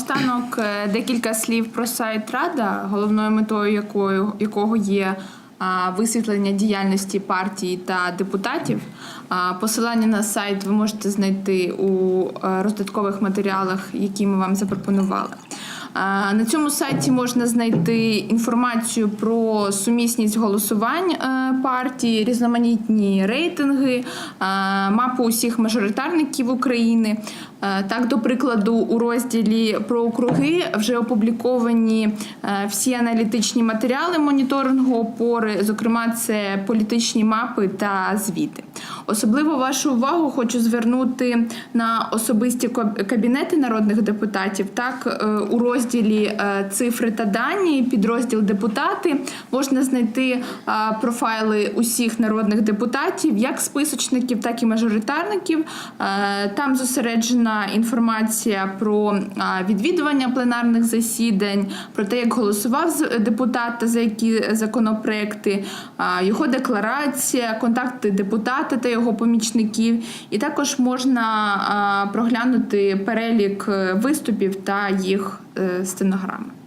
Останок е, декілька слів про сайт Рада, головною метою якою, якого є висвітлення діяльності партії та депутатів. Посилання на сайт ви можете знайти у е, роздаткових матеріалах, які ми вам запропонували. На цьому сайті можна знайти інформацію про сумісність голосувань е, партії, різноманітні рейтинги, е, мапу усіх мажоритарників України. Е, Так, до прикладу, у розділі про округи вже опубліковані всі аналітичні матеріали моніторингу опори, зокрема, це політичні мапи та звіти. Особливо вашу увагу хочу звернути на особисті кабінети народних депутатів. Так, е, у розділі е, цифри та дані, підрозділ депутати можна знайти е, профайли усіх народних депутатів, як списочників, так і мажоритарників. Там зосереджена інформація про відвідування пленарних засідань, про те, як голосував депутат та за які законопроекти, його декларація, контакти депутата та його помічників. І також можна проглянути перелік е, виступів та їх е, стенограми.